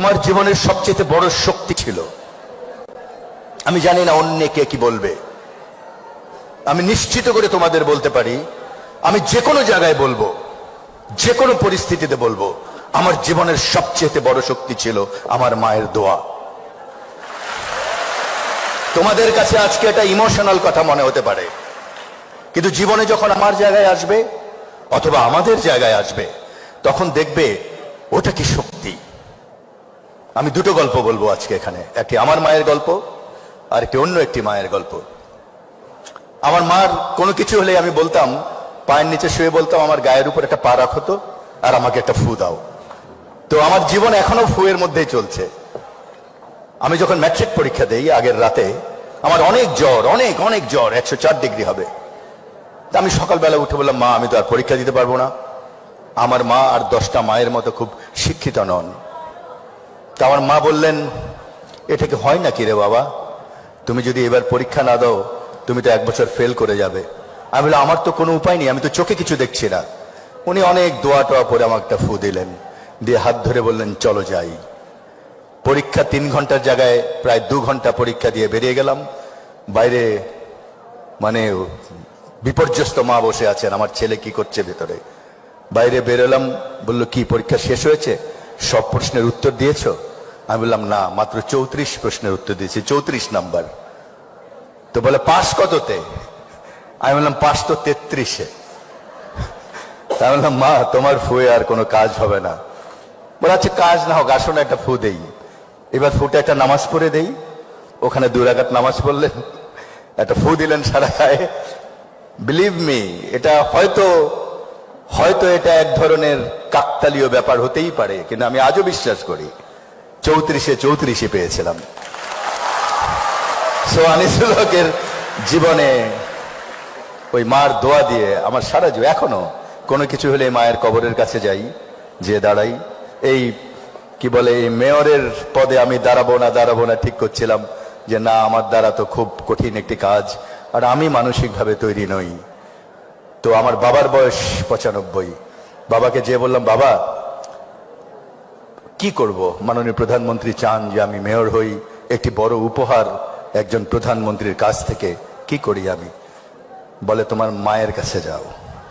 তোমার জীবনের সবচেয়ে বড় শক্তি ছিল। আমি জানি না অন্য কে কি বলবে। আমি নিশ্চিত করে তোমাদের বলতে পারি, আমি যে কোনো জায়গায় বলব যে কোনো পরিস্থিতিতে বলব, আমার জীবনের সবচেয়ে বড় শক্তি ছিল আমার মায়ের দোয়া। তোমাদের কাছে আজকে এটা ইমোশনাল কথা মনে হতে পারে। কিন্তু জীবনে যখন আমার জায়গায় আসবে, অথবা আমাদের জায়গায় আসবে, তখন দেখবে ওটা কি শক্তি। আমি দুটো গল্প বলব আজকে এখানে। একটি আমার মায়ের গল্প, আর একটি অন্য একটি মায়ের গল্প। আমার মার কোনো কিছু হলে আমি বলতাম, পায়ের নিচে শুয়ে বলতাম, আমার গায়ের উপর একটা পা রাখো তো, আর আমাকে একটা ফু দাও। তো আমার জীবন এখনও ফুয়ের মধ্যেই চলছে। আমি যখন ম্যাট্রিক পরীক্ষা দেই আগের রাতে, আমার অনেক জ্বর, অনেক অনেক জ্বর, একশো চার ডিগ্রি হবে। তা আমি সকালবেলা উঠে বললাম, মা, আমি তো আর পরীক্ষা দিতে পারব না। আমার মা আর দশটা মায়ের মতো খুব শিক্ষিত নন। তা আমার মা বললেন এটা কি হয় নাকি রে বাবা? তুমি যদি এবার পরীক্ষা না দাও, তুমি তো এক বছর ফেল করে যাবে। আমি বললাম, আমার তো কোনো উপায় নেই, আমি তো চোখে কিছু দেখছি না। উনি অনেক দোয়া টোয়া করে আমাকে একটা ফু দিলেন, দিয়ে হাত ধরে বললেন, চলো যাই। পরীক্ষা তিন ঘণ্টার জায়গায় প্রায় দু ঘণ্টা পরীক্ষা দিয়ে বেরিয়ে গেলাম। বাইরে মানে বিপর্যস্ত মা বসে আছেন, আমার ছেলে কি করছে ভেতরে? বাইরে বেরোলাম, বলল, কি পরীক্ষা শেষ হয়েছে? সব প্রশ্নের উত্তর দিয়েছ? আমি বললাম, না, মাত্র চৌত্রিশ প্রশ্নের উত্তর দিয়েছি, চৌত্রিশ নাম্বার। তো বলে, পাস কততে? আমি বললাম, পাস তো তেত্রিশে। আমি বললাম, মা, তোমার ফুয়ে আর কোনো কাজ হবে না। বলে আচ্ছা কাজ না হোক আসো না একটা ফু দেই। এবার ফুটে একটা নামাজ পড়ে দেই, ওখানে দু রাকাত নামাজ পড়লেন, একটা ফু দিলেন সারা গায়ে বিলিভ মি এটা হয়তো হয়তো এটা এক ধরনের কাকতালীয় ব্যাপার হতেই পারে, কিন্তু আমি আজও বিশ্বাস করি। চৌত্রিশে চৌত্রিশে পেয়েছিলাম। সো জীবনে ওই মার দোয়া দিয়ে আমার সারা জীবন, এখনও কোনো কিছু হলে মায়ের কবরের কাছে যাই যে দাঁড়াই। এই কি বলে, এই মেয়রের পদে আমি দাঁড়াবো না দাঁড়াবো না, ঠিক করছিলাম যে না, আমার দ্বারা তো খুব কঠিন একটি কাজ, আর আমি মানসিকভাবে তৈরি নই। তো আমার বাবার বয়স পঁচানব্বই। বাবাকে যে বললাম, বাবা কি করব? মাননীয় প্রধানমন্ত্রী চান যে আমি মেয়র হই। একটি বড় উপহার একজন প্রধানমন্ত্রীর কাছ থেকে কি করি আমি? বলে, তোমার মায়ের কাছে যাও।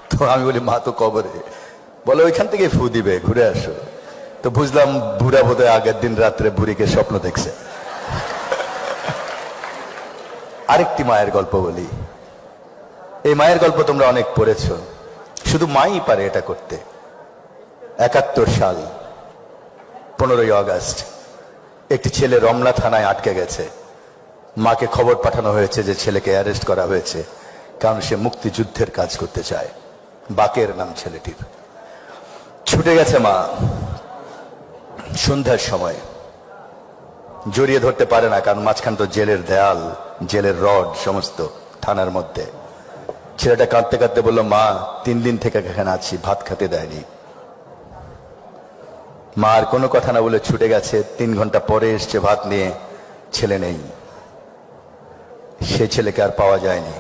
তো আমি বলি, মা তো কবরে। বলে, ওইখান থেকে ফু দিবে, ঘুরে আসো। তো বুঝলাম, বুড়া বোধহয় আগের দিন রাত্রে বুড়িকে স্বপ্ন দেখছে। আরেকটি মায়ের গল্প বলি। এই মায়ের গল্প তোমরা অনেক পড়েছ। শুধু মাই পারে এটা করতে। একাত্তর সাল। পনেরোই আগস্ট, একটি ছেলে রমনা থানায় আটকে গেছে। মাকে খবর পাঠানো হয়েছে যে ছেলেকে অ্যারেস্ট করা হয়েছে, কারণ সে মুক্তিযুদ্ধের কাজ করতে চায়। বাকের নাম ছেলেটির। ছুটে গেছে মা। সন্ধ্যার সময়। জড়িয়ে ধরতে পারে না, কারণ মাঝখান তো জেলের দেয়াল, জেলের রড, সমস্ত থানার মধ্যে। ছেলেটা কাঁদতে কাঁদতে বলল, মা, তিন দিন থেকে এখানে আছি, ভাত খেতে দেয়নি। মা আর কোনো কথা না বলে ছুটে গেছে। তিন ঘণ্টা পরে এসছে ভাত নিয়ে। ছেলে নেই। সে ছেলেকে আর পাওয়া যায়নি।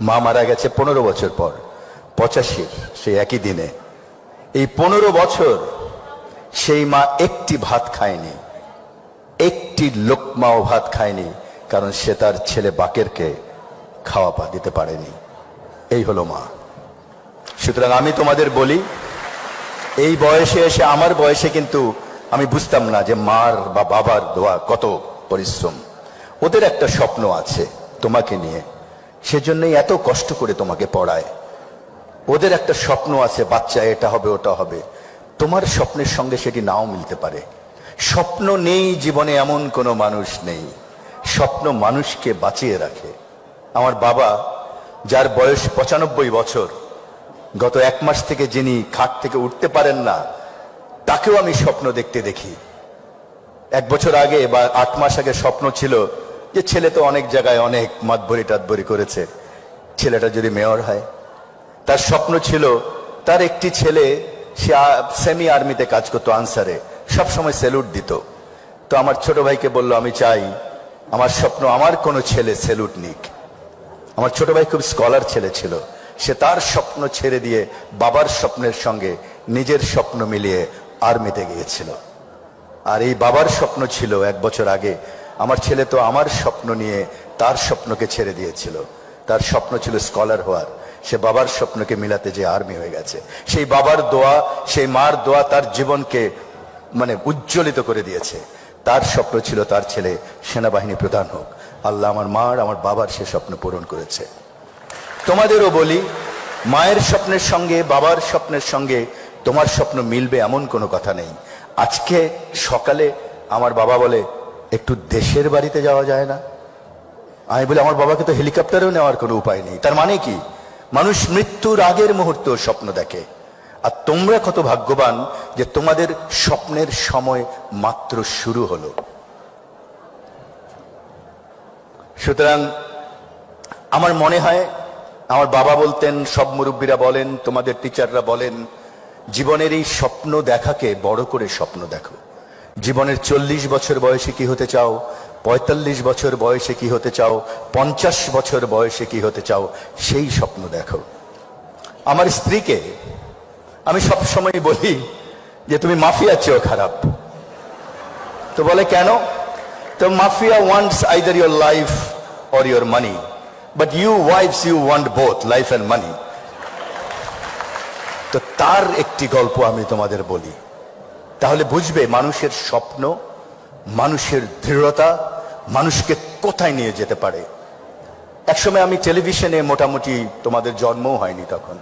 মা মারা গেছে পনেরো বছর পর। পঁচাশির, সেই একই দিনে। এই পনেরো বছর সেই মা একটি ভাত খায়নি। একটি লোকমাও ভাত খায়নি, কারণ সে তার ছেলে বাকেরকে খাওয়া পা দিতে পারেনি। এই হলো মা। সুতরাং আমি তোমাদের বলি এই বয়সে এসে, আমার বয়সে কিন্তু আমি বুঝতাম না যে মার বা বাবার দোয়া কত পরিশ্রম। ওদের একটা স্বপ্ন আছে তোমাকে নিয়ে। সেজন্যই এত কষ্ট করে তোমাকে পড়ায়। ওদের একটা স্বপ্ন আছে, বাচ্চা এটা হবে, ওটা হবে। তোমার স্বপ্নের সঙ্গে সেটি নাও মিলতে পারে। স্বপ্ন নেই, জীবনে এমন কোনো মানুষ নেই। স্বপ্ন মানুষকে বাঁচিয়ে রাখে। আমার বাবা, যার বয়স পঁচানব্বই বছর গত এক মাস থেকে যিনি খাট থেকে উঠতে পারেন না, তাকেও আমি স্বপ্ন দেখতে দেখি। এক বছর আগে বা আট মাস আগে স্বপ্ন ছিল যে ছেলে তো অনেক জায়গায় অনেক মাতবরি টাতবরি করেছে। ছেলেটা যদি মেয়র হয়। তার স্বপ্ন ছিল, তার একটি ছেলে, সে সেমি আর্মিতে কাজ করতো আনসারে সব সময় স্যালুট দিত। তো আমার ছোট ভাইকে বলল, আমি চাই, আমার স্বপ্ন, আমার কোনো ছেলে স্যালুট নিক। আমার ছোট ভাই খুব স্কলার ছেলে ছিল। সে তার স্বপ্ন ছেড়ে দিয়ে বাবার স্বপ্নের সঙ্গে নিজের স্বপ্ন মিলিয়ে আর্মিতে গিয়েছিল। আর এই বাবার স্বপ্ন ছিল এক বছর আগে, আমার ছেলে তো আমার স্বপ্ন নিয়ে তার স্বপ্নকে ছেড়ে দিয়েছিল। তার স্বপ্ন ছিল স্কলার হওয়ার। সে বাবার স্বপ্নকে মিলাতে যে আর্মি হয়ে গেছে। সেই বাবার দোয়া, সেই মার দোয়া তার জীবনকে মানে উজ্জ্বলিত করে দিয়েছে। তার স্বপ্ন ছিল তার ছেলে সেনাবাহিনী প্রধান হোক। আল্লাহ আমার মার, আমার বাবার সে স্বপ্ন পূরণ করেছে। তোমাদেরও বলি, মায়ের স্বপ্নের সঙ্গে, বাবার স্বপ্নের সঙ্গে তোমার স্বপ্ন মিলবে এমন কোনো কথা নেই। আজকে সকালে আমার বাবা বলে, একটু দেশের বাড়িতে যাওয়া যায় না? আমি বলি, আমার বাবাকে তো হেলিকপ্টারেও নেওয়ার কোনো উপায় নেই। তার মানে কি? মানুষ মৃত্যুর আগের মুহূর্ত স্বপ্ন দেখে। আর তোমরা কত ভাগ্যবান যে তোমাদের স্বপ্নের সময় মাত্র শুরু হলো। সুতরাং আমার মনে হয় আমার বাবা বলতেন, সব মুরব্বীরা বলেন, তোমাদের টিচাররা বলেন, জীবনের এই স্বপ্ন দেখাকে বড় করে স্বপ্ন দেখো। জীবনের চল্লিশ বছর বয়সে কি হতে চাও? পঁয়তাল্লিশ বছর বয়সে কি হতে চাও? পঞ্চাশ বছর বয়সে কি হতে চাও? সেই স্বপ্ন দেখো। আমার স্ত্রীকে আমি সব সময় বলি যে, তুমি মাফিয়ার চেয়েও খারাপ। তো বলে, কেন? তো mafia wants either your life or your money but you wife's you want both life and money তো তার একটি গল্প আমি তোমাদের বলি। তাহলে বুঝবে মানুষের স্বপ্ন, মানুষের দৃঢ়তা, মানুষকে কোথায় নিয়ে যেতে পারে। একসময় আমি টেলিভিশনে মোটামুটি তোমাদের জন্মও হয়নি তখন।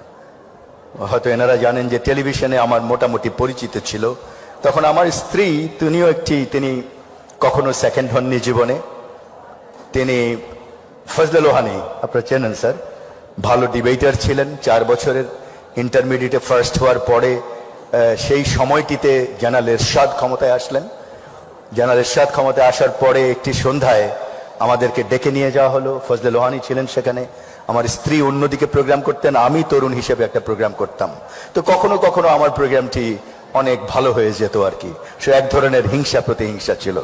হয়তো এনারা জানেন যে টেলিভিশনে আমার মোটামুটি পরিচিত ছিল। তখন আমার স্ত্রী, তিনিও একটি, তিনি কখনো সেকেন্ড হননি জীবনে। তিনি ফজলে লোহানি আপনারা চেনেন, স্যার। ভালো ডিবেটার ছিলেন, চার বছরের ইন্টারমিডিয়েটে ফার্স্ট হওয়ার পরে সেই সময়টিতে জানাল এরশাদ ক্ষমতায় আসলেন। জানাল এরশাদ ক্ষমতায় আসার পরে একটি সন্ধ্যায় আমাদেরকে ডেকে নিয়ে যাওয়া হলো। ফজলে লোহানি ছিলেন সেখানে। আমার স্ত্রী অন্যদিকে প্রোগ্রাম করতেন, আমি তরুণ হিসেবে একটা প্রোগ্রাম করতাম। তো কখনো কখনো আমার প্রোগ্রামটি অনেক ভালো হয়ে যেত আর কি। সে এক ধরনের হিংসা প্রতিহিংসা ছিল।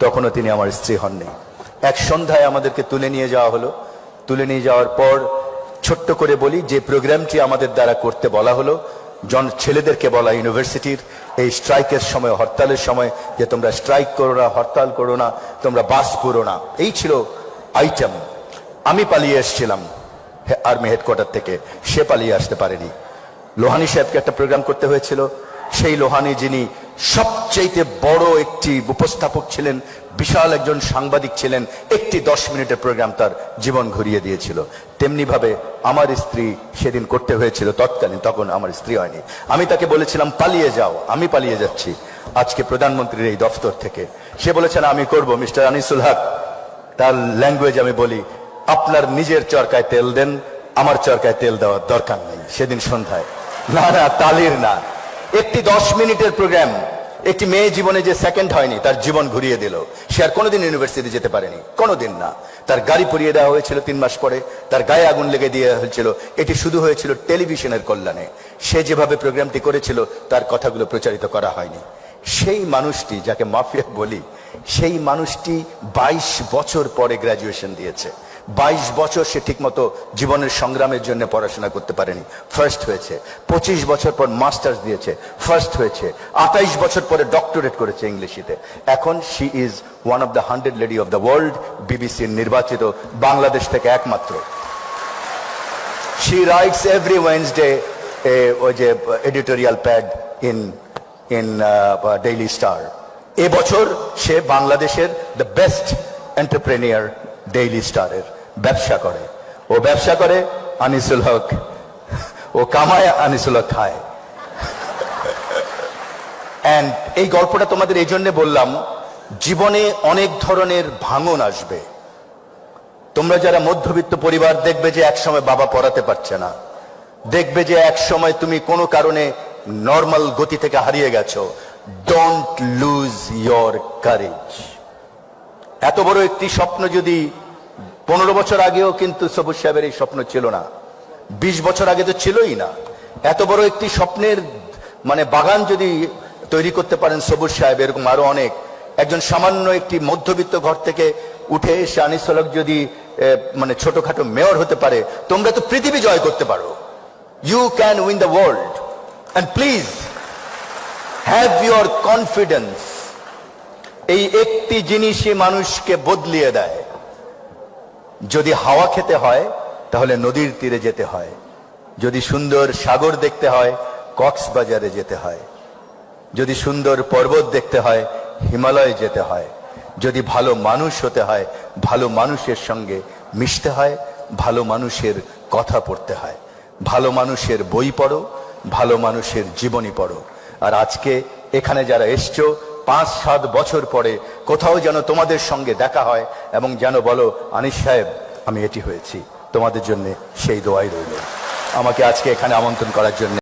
তখনও তিনি আমার স্ত্রী হননি। এক সন্ধ্যায় আমাদেরকে তুলে নিয়ে যাওয়া হলো। তুলে নিয়ে যাওয়ার পর ছোট্ট করে বলি, যে প্রোগ্রামটি আমাদের দ্বারা করতে বলা হলো, জন ছেলেদেরকে বলা ইউনিভার্সিটির, এই স্ট্রাইকের সময়, হরতালের সময়, যে তোমরা স্ট্রাইক করো না, হরতাল করো না, তোমরা বাস করো না। এই ছিল আইটেম। আমি পালিয়ে এসেছিলাম আর্মি হেডকোয়ার্টার থেকে। সে পালিয়ে আসতে পারেনি। লোহানি সাহেবকে একটা প্রোগ্রাম করতে হয়েছিল। সেই লোহানি যিনি সবচেয়ে বড় একটি উপস্থাপক ছিলেন, বিশাল একজন সাংবাদিক ছিলেন, একটি দশ মিনিটের প্রোগ্রাম তার জীবন ঘুরিয়ে দিয়েছিল। তেমনি ভাবে আমার স্ত্রী সেদিন করতে হয়েছিল, তৎকালীন, তখন আমার স্ত্রী হয়নি। আমি তাকে বলেছিলাম, পালিয়ে যাও, আমি পালিয়ে যাচ্ছি। আজকে প্রধানমন্ত্রীর এই দফতর থেকে। সে বলেছেন আমি করব, মিস্টার আনিসুল হক। তার ল্যাঙ্গুয়েজ আমি বলি, আপনার নিজের চরকায় তেল দেন, আমার চরকায় তেল দেওয়ার দরকার নেই। সেদিন সন্ধ্যায়। না না, তালির না। একটি দশ মিনিটের প্রোগ্রাম একটি মেয়ে জীবনে যে সেকেন্ড হয়নি, তার জীবন ঘুরিয়ে দিল। সে আর কোনোদিন ইউনিভার্সিটি যেতে পারেনি, কোনোদিন না। তার গাড়ি পুড়িয়ে দেওয়া হয়েছিল তিন মাস পরে, তার গায়ে আগুন লেগে দিয়ে হয়েছিল। এটি শুধু হয়েছিল টেলিভিশনের কল্যাণে। সে যেভাবে প্রোগ্রামটি করেছিল, তার কথাগুলো প্রচারিত করা হয়নি। সেই মানুষটি, যাকে মাফিয়া বলি, সেই মানুষটি ২২ বছর পরে গ্রাজুয়েশন দিয়েছে। ২২ বছর সে ঠিকমতো জীবনের সংগ্রামের জন্য পড়াশোনা করতে পারেনি। ফার্স্ট হয়েছে। ২৫ বছর পর মাস্টার্স দিয়েছে। ফার্স্ট হয়েছে। ২৮ বছর পরে ডক্টরেট করেছে ইংলিশিতে। এখন she is one of the hundred lady of the world বিবিসির নির্বাচিত বাংলাদেশ থেকে একমাত্র। She রাইটস এভরি ওয়েন্সডে ওই যে editorial pad in in Daily Star এবছর সে বাংলাদেশের দ্য বেস্ট এন্টারপ্রেনিয়ার ডেইলি স্টারের ব্যবসা করে। ও ব্যবসা করে, আনিসুল হক। ও কামায়, আনিসুল হক খায়। অ্যান্ড এই গল্পটা তোমাদের এই জন্য বললাম, জীবনে অনেক ধরনের ভাঙন আসবে। তোমরা যারা মধ্যবিত্ত পরিবার দেখবে যে এক সময় বাবা পড়াতে পারছে না। দেখবে যে এক সময় তুমি কোনো কারণে নর্মাল গতি থেকে হারিয়ে গেছো। ডোন্ট লুজ ইয়োর কারেজ এত বড় একটি স্বপ্ন যদি পনেরো বছর আগেও কিন্তু সবুজ সাহেবের এই স্বপ্ন ছিল না। বিশ বছর আগে তো ছিলই না। এত বড় একটি স্বপ্নের মানে বাগান যদি তৈরি করতে পারেন সবুজ সাহেব, এরকম আরও অনেক। একজন সামান্য একটি মধ্যবিত্ত ঘর থেকে উঠে এসে আনিসলক যদি মানে ছোটখাটো মেয়র হতে পারে, তোমরা তো পৃথিবী জয় করতে পারো। You can win the world and please have your confidence এই একটি জিনিসই মানুষকে বদলিয়ে দেয়। যদি হাওয়া খেতে হয়, তাহলে নদীর তীরে যেতে হয়। যদি সুন্দর সাগর দেখতে হয়, কক্সবাজারে যেতে হয়। যদি সুন্দর পর্বত দেখতে হয়, হিমালয়ে যেতে হয়। যদি ভালো মানুষ হতে হয়, ভালো মানুষের সঙ্গে মিশতে হয়, ভালো মানুষের কথা পড়তে হয়। ভালো মানুষের বই পড়ো, ভালো মানুষের জীবনী পড়ো। আর আজকে এখানে যারা এসছো, পাঁচ সাত বছর পরে কোথাও যেন তোমাদের সঙ্গে দেখা হয় এবং যেন বলো, আনিস সাহেব, আমি এটি হয়েছি। তোমাদের জন্য সেই দোয়াই রইল। আমাকে আজকে এখানে আমন্ত্রণ করার জন্য।